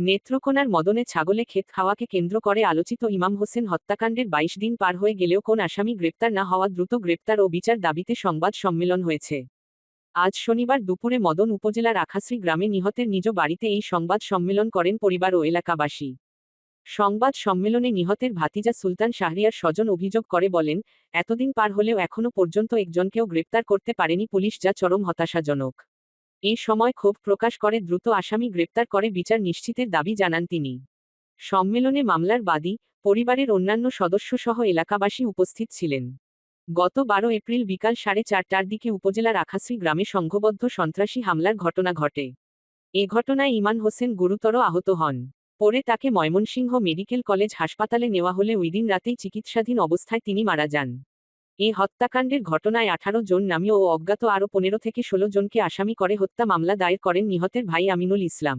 নেত্রকোনার মদনে ছাগলে ক্ষেত খাওয়াকে কেন্দ্র করে আলোচিত ইমাম হোসেন হত্যাকাণ্ডের বাইশ দিন পার হয়ে গেলেও কোন আসামি গ্রেপ্তার না হওয়া দ্রুত গ্রেপ্তার ও বিচার দাবিতে সংবাদ সম্মেলন হয়েছে। আজ শনিবার দুপুরে মদন উপজেলার আখাশ্রী গ্রামে নিহতের নিজ বাড়িতে এই সংবাদ সম্মেলন করেন পরিবার ও এলাকাবাসী। সংবাদ সম্মেলনে নিহতের ভাতিজা সুলতান শাহরিয়ার স্বজন অভিযোগ করে বলেন, এতদিন পার হলেও এখনও পর্যন্ত একজনকেও গ্রেপ্তার করতে পারেনি পুলিশ যা চরম হতাশাজনক। এই সময় ক্ষোভ প্রকাশ করে দ্রুত আসামি গ্রেপ্তার করে বিচার নিশ্চিতের দাবি জানান তিনি। সম্মেলনে মামলার বাদী পরিবারের অন্যান্য সদস্যসহ এলাকাবাসী উপস্থিত ছিলেন। গত বারো এপ্রিল বিকাল সাড়ে চারটার দিকে উপজেলার আখাশ্রী গ্রামে সংঘবদ্ধ সন্ত্রাসী হামলার ঘটনা ঘটে। এ ঘটনায় ইমান হোসেন গুরুতর আহত হন। পরে তাকে ময়মনসিংহ মেডিকেল কলেজ হাসপাতালে নেওয়া হলে ওইদিন রাতেই চিকিৎসাধীন অবস্থায় তিনি মারা যান। এ হত্যাকাণ্ডের ঘটনায় আঠারো জন নামীয় ও অজ্ঞাত আরও পনেরো থেকে ষোলো জনকে আসামি করে হত্যা মামলা দায়ের করেন নিহতের ভাই আমিনুল ইসলাম।